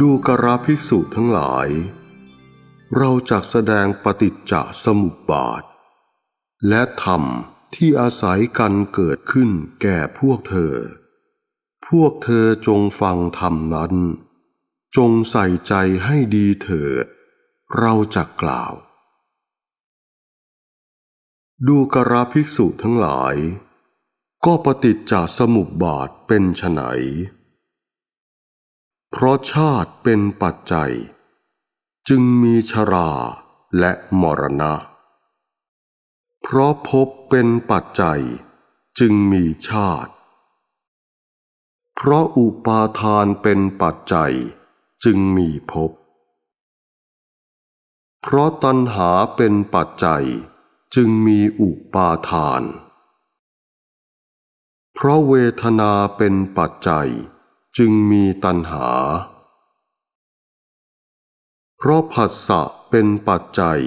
ดูกระภิกษุทั้งหลาย เราจะแสดงปฏิจจสมุปบาท และธรรมที่อาศัยกันเกิดขึ้นแก่พวกเธอ พวกเธอจงฟังธรรมนั้น จงใส่ใจให้ดีเถิด เราจะกล่าว ดูกระภิกษุทั้งหลาย ก็ปฏิจจสมุปบาทเป็นไฉน เพราะชาติเป็นปัจจัย จึงมีชราและมรณะ เพราะภพเป็นปัจจัย จึงมีชาติ เพราะอุปาทานเป็นปัจจัย จึงมีภพ เพราะตัณหาเป็นปัจจัย จึงมีอุปาทาน เพราะเวทนาเป็นปัจจัย จึงมีตัณหา เพราะผัสสะเป็นปัจจัย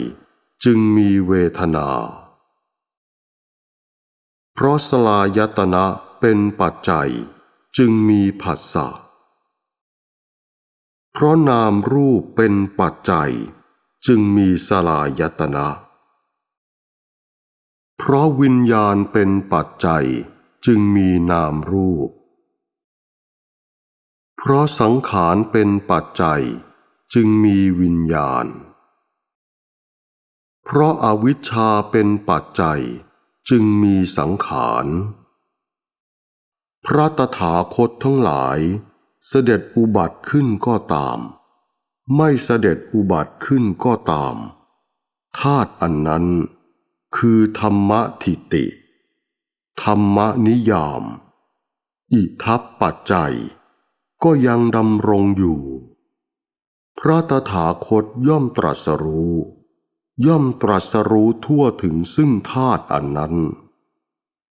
จึงมีเวทนา เพราะสลายตนะเป็นปัจจัยจึงมีผัสสะ เพราะนามรูปเป็นปัจจัย จึงมีสลายตนะ เพราะวิญญาณเป็นปัจจัยจึงมีนามรูป เพราะสังขารเป็นปัจจัยจึงมีวิญญาณ เพราะอาวิชชาเป็นปัจจัยจึงมีสังขาร พระตถาคตทั้งหลาย เสด็จอุบัติขึ้นก็ตาม ไม่เสด็จอุบัติขึ้นก็ตาม ธาตุอันนั้น คือธรรมทิติ ธรรมนิยาม อิทัปปัจจัย ก็ยังดำรงอยู่ พระตถาคตย่อมตรัสรู้ ย่อมตรัสรู้ทั่วถึงซึ่งธาตุอันนั้น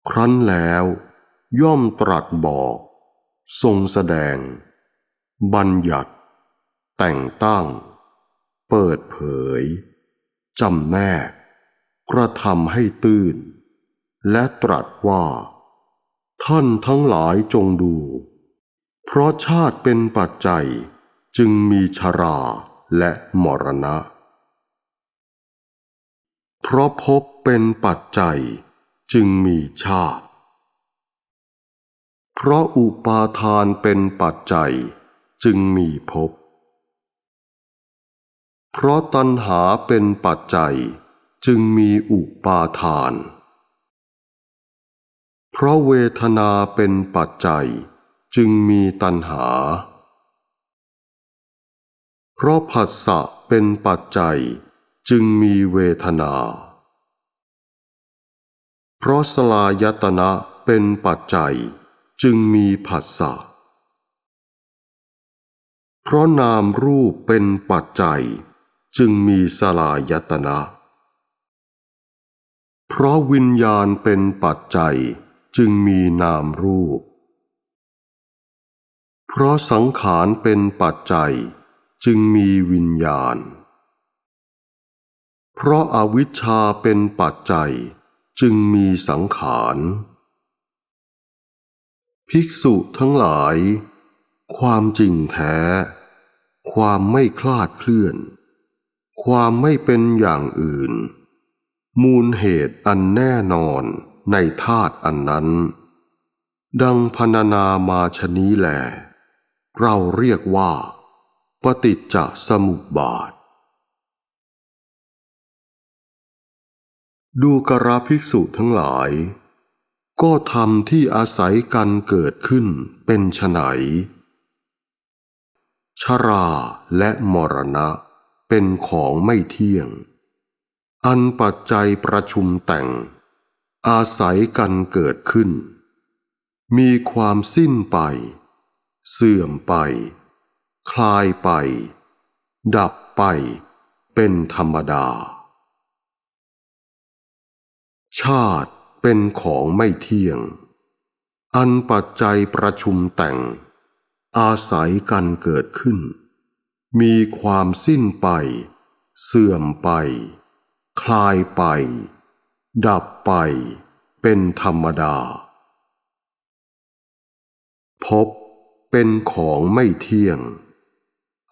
ครั้นแล้ว ย่อมตรัสบอก ทรงแสดง บัญญัติ แต่งตั้ง เปิดเผยจำแนก กระทำให้ตื้นและตรัสว่า ท่านทั้งหลายจงดู เพราะชาติเป็นปัจจัยจึงมีชราและมรณะ เพราะภพเป็นปัจจัยจึงมีชาติ เพราะอุปาทานเป็นปัจจัยจึงมีภพ เพราะตัณหาเป็นปัจจัยจึงมีอุปาทาน เพราะเวทนาเป็นปัจจัย จึงมีตัณหา เพราะผัสสะเป็นปัจจัยจึงมีเวทนา เพราะสลายตนะเป็นปัจจัยจึงมีผัสสะ เพราะนามรูปเป็นปัจจัย จึงมีสลายตนะ เพราะวิญญาณเป็นปัจจัยจึงมีนามรูป ราะสังขารเป็นปัจจัยจึงมีวิญญาณ เพราะอาวิชชาเป็นปัจจัยจึงมีสังขาร ภิกษุทั้งหลาย ความจริงแท้ ความไม่คลาดเคลื่อน ความไม่เป็นอย่างอื่น มูลเหตุอันแน่นอนในธาตุอันนั้น ดังพรรณนามาชนี้แหล เราเรียกว่า ปฏิจจสมุปบาท ดูกระภิกษุทั้งหลาย ก็ธรรมที่อาศัยกันเกิดขึ้นเป็นไฉนชราและมรณะเป็นของไม่เที่ยง อันปัจจัยประชุมแต่ง อาศัยกันเกิดขึ้น มีความสิ้นไป เสื่อมไป คลายไป ดับไป เป็นธรรมดา ชาติเป็นของไม่เที่ยง อันปัจจัยประชุมแต่ง อาศัยกันเกิดขึ้น มีความสิ้นไป เสื่อมไป คลายไป ดับไป เป็นธรรมดาพบ เป็นของไม่เที่ยง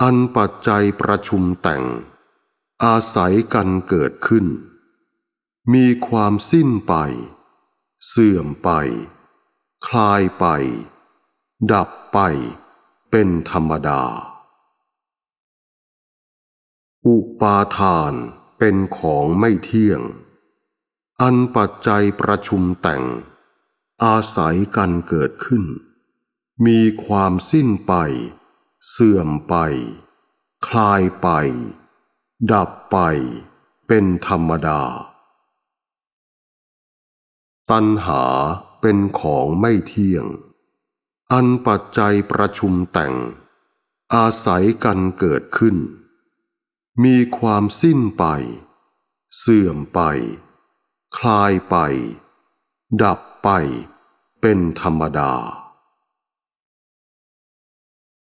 อันปัจจัยประชุมแต่ง อาศัยกันเกิดขึ้น มีความสิ้นไป เสื่อมไป คลายไป ดับไป เป็นธรรมดา อุปาทานเป็นของไม่เที่ยง อันปัจจัยประชุมแต่ง อาศัยกันเกิดขึ้น มีความสิ้นไป เสื่อมไป คลายไป ดับไป เป็นธรรมดา ตัณหาเป็นของไม่เที่ยง อันปัจจัยประชุมแต่ง อาศัยกันเกิดขึ้น มีความสิ้นไป เสื่อมไป คลายไป ดับไป เป็นธรรมดา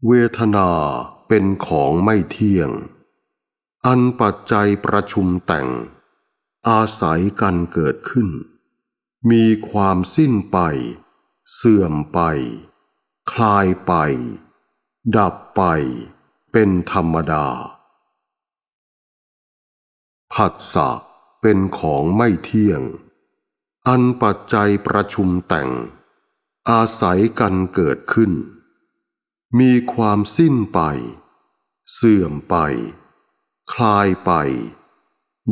เวทนาเป็นของไม่เที่ยง อันปัจจัยประชุมแต่ง อาศัยกันเกิดขึ้น มีความสิ้นไป เสื่อมไป คลายไป ดับไป เป็นธรรมดา ผัสสะเป็นของไม่เที่ยง อันปัจจัยประชุมแต่ง อาศัยกันเกิดขึ้น มีความสิ้นไป เสื่อมไป คลายไป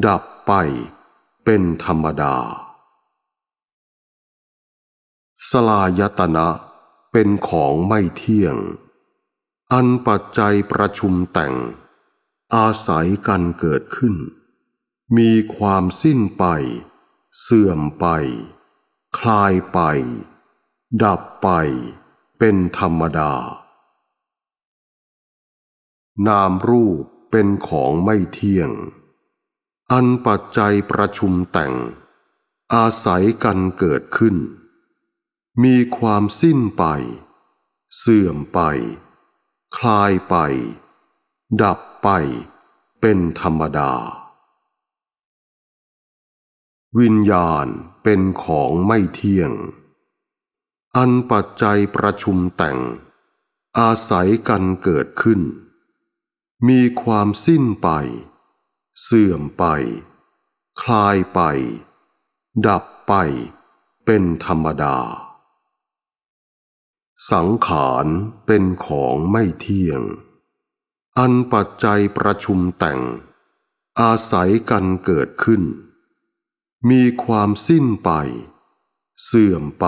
ดับไป เป็นธรรมดา สลายตนะเป็นของไม่เที่ยง อันปัจจัยประชุมแต่ง อาศัยกันเกิดขึ้น มีความสิ้นไป เสื่อมไป คลายไป ดับไป เป็นธรรมดา นามรูปเป็นของไม่เที่ยง อันปัจจัยประชุมแต่ง อาศัยกันเกิดขึ้น มีความสิ้นไป เสื่อมไป คลายไป ดับไป เป็นธรรมดา วิญญาณเป็นของไม่เที่ยง อันปัจจัยประชุมแต่ง อาศัยกันเกิดขึ้น มีความสิ้นไป เสื่อมไป คลายไป ดับไป เป็นธรรมดา สังขารเป็นของไม่เที่ยง อันปัจจัยประชุมแต่ง อาศัยกันเกิดขึ้น มีความสิ้นไป เสื่อมไป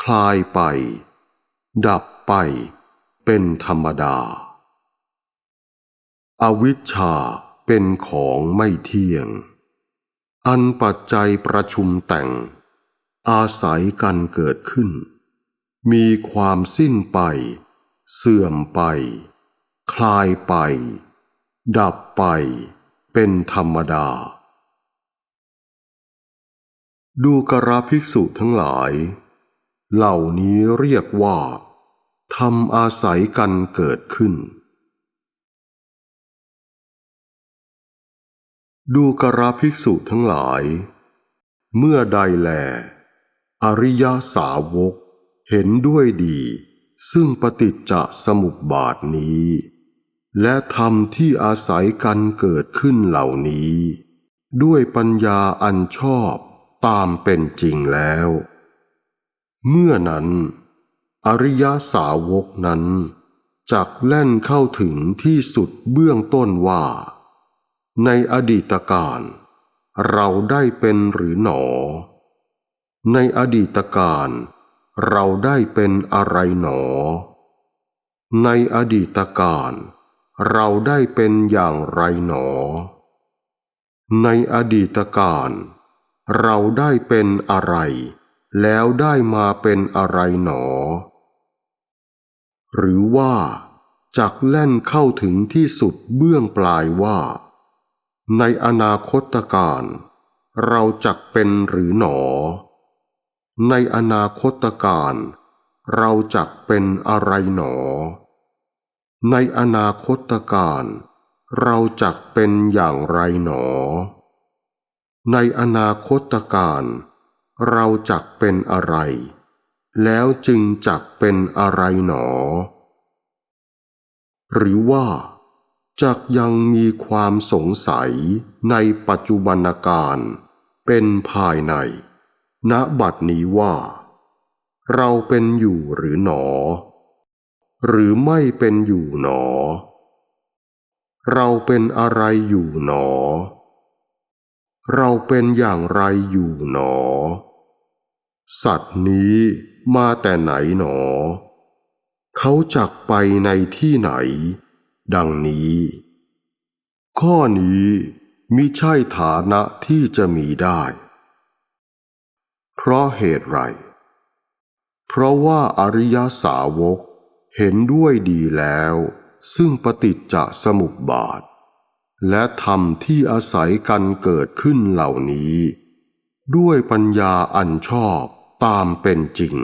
คลายไป ดับไป เป็นธรรมดา อวิชชาเป็นของไม่เที่ยง อันปัจจัยประชุมแต่ง อาศัยกันเกิดขึ้น มีความสิ้นไป เสื่อมไป คลายไป ดับไป เป็นธรรมดา ดูกราภิกษุทั้งหลาย เหล่านี้เรียกว่าทำอาศัยกันเกิดขึ้น ดูกราภิกษุทั้งหลาย เมื่อใดแล อริยสาวก เห็นด้วยดี ซึ่งปฏิจจสมุปบาทนี้ และธรรมที่อาศัยกันเกิดขึ้นเหล่านี้ ด้วยปัญญาอันชอบตามเป็นจริงแล้ว เมื่อนั้น อริยสาวกนั้นจักแล่นเข้าถึงที่สุดเบื้องต้นว่า ในอดีตการเราได้เป็นหรือหนอ ในอดีตการเราได้เป็นอะไรหนอ ในอดีตการเราได้เป็นอย่างไรหนอ ในอดีตการเราได้เป็นอะไร แล้วได้มาเป็นอะไรหนอ หรือว่าจักแล่นเข้าถึงที่สุดเบื้องปลายว่า ในอนาคตการ เราจักเป็นหรือหนอ ในอนาคตการ เราจักเป็นอะไรหนอ ในอนาคตการ เราจักเป็นอย่างไรหนอ ในอนาคตการ เราจักเป็นอะไร แล้วจึงจักเป็นอะไรหนอ หรือว่า จักยังมีความสงสัยในปัจจุบันการเป็นภายใน ณบัดนี้ว่า เราเป็นอยู่หรือหนอ หรือไม่เป็นอยู่หนอ เราเป็นอะไรอยู่หนอ เราเป็นอย่างไรอยู่หนอ สัตว์นี้มาแต่ไหนหนอ เขาจักไปในที่ไหน ดังนี้ ข้อนี้มิใช่ฐานะที่จะมีได้ เพราะเหตุไร เพราะว่าอริยสาวกเห็นด้วยดีแล้ว ซึ่งปฏิจจสมุปบาท และธรรมที่อาศัยกันเกิดขึ้นเหล่านี้ ด้วยปัญญาอันชอบตามเป็นจริง